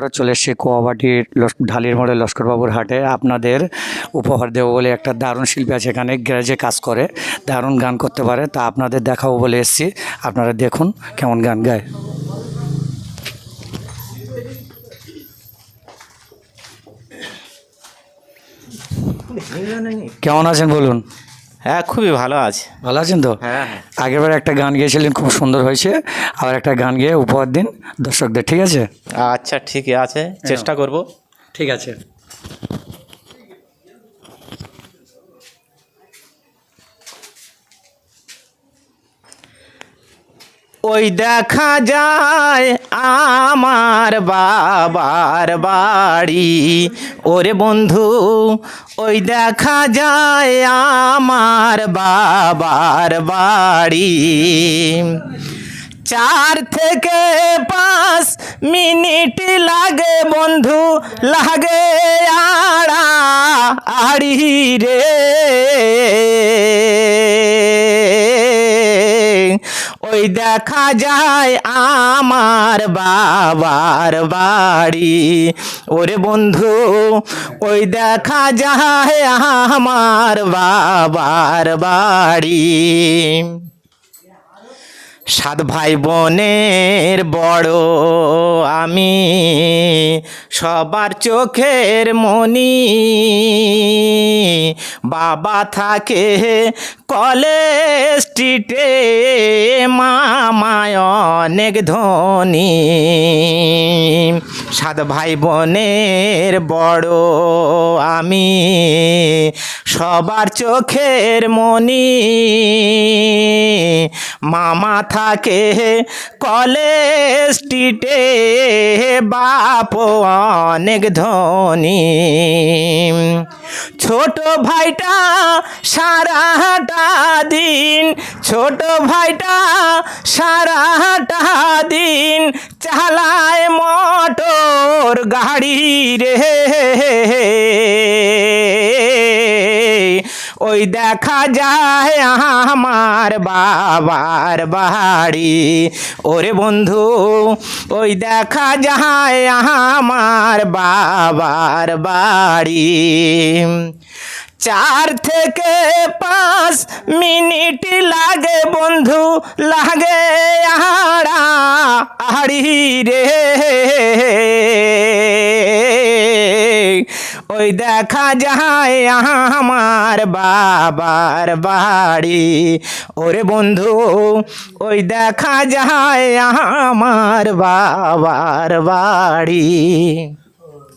আমরা চলে এসেছি কোয়াবাটির ঢালির মোড়ে লস্করবাবুর হাটে। আপনাদের উপহার দেবো বলে একটা দারুণ শিল্পী আছে এখানে, গ্যারেজে কাজ করে, দারুণ গান করতে পারে, তা আপনাদের দেখাবো বলে এসেছি। আপনারা দেখুন কেমন গান গায়। কেমন আছেন বলুন? হ্যাঁ খুবই ভালো আছে। ভালো আছেন তো? হ্যাঁ হ্যাঁ। আগেরবার একটা গান গিয়েছিলেন খুব সুন্দর হয়েছে। আবার একটা গান গিয়ে উপহার দিন দর্শকদের ঠিক আছে? আচ্ছা ঠিকই আছে। চেষ্টা করব। ঠিক আছে। ওই দেখা যায় আমার বাবার বাড়ি। ওরে বন্ধু, ওই দেখা যায় আমার বাবার বাড়ি। চার থেকে পাঁচ মিনিট লাগে বন্ধু, লাগে আড়া আড়ি রে। ওই দেখা যায় আমার বাবার বাড়ি। ওরে বন্ধু ওই দেখা যায় আমার বাবার বাড়ি। সাত ভাই বোনের বড় আমি। সবার চোখের মনি। বাবা থাকে কলেজ স্ট্রিটে, মামায় অনেক ধনী। সাত ভাই বোনের বড় আমি। সবার চোখের মনি। মামা থাকে কলেজ স্ট্রিটে বাপ অনেক ধনী। ছোট ভাইটা সারাটা দিন, ছোট ভাইটা সারাটা দিন চালায় মোটর গাড়ি রে। ওই দেখা যায় আমার বাবার বাড়ি। ওরে বন্ধু, ওই দেখা যায় আমার বাবার বাড়ি। চার থেকে পাঁচ মিনিট লাগে বন্ধু, লাগে আড়া আড়ি রে। ওই দেখা যায় আমার বাবার বাড়ি। ওরে বন্ধু ওই দেখা যায় আমার বাবার বাড়ি।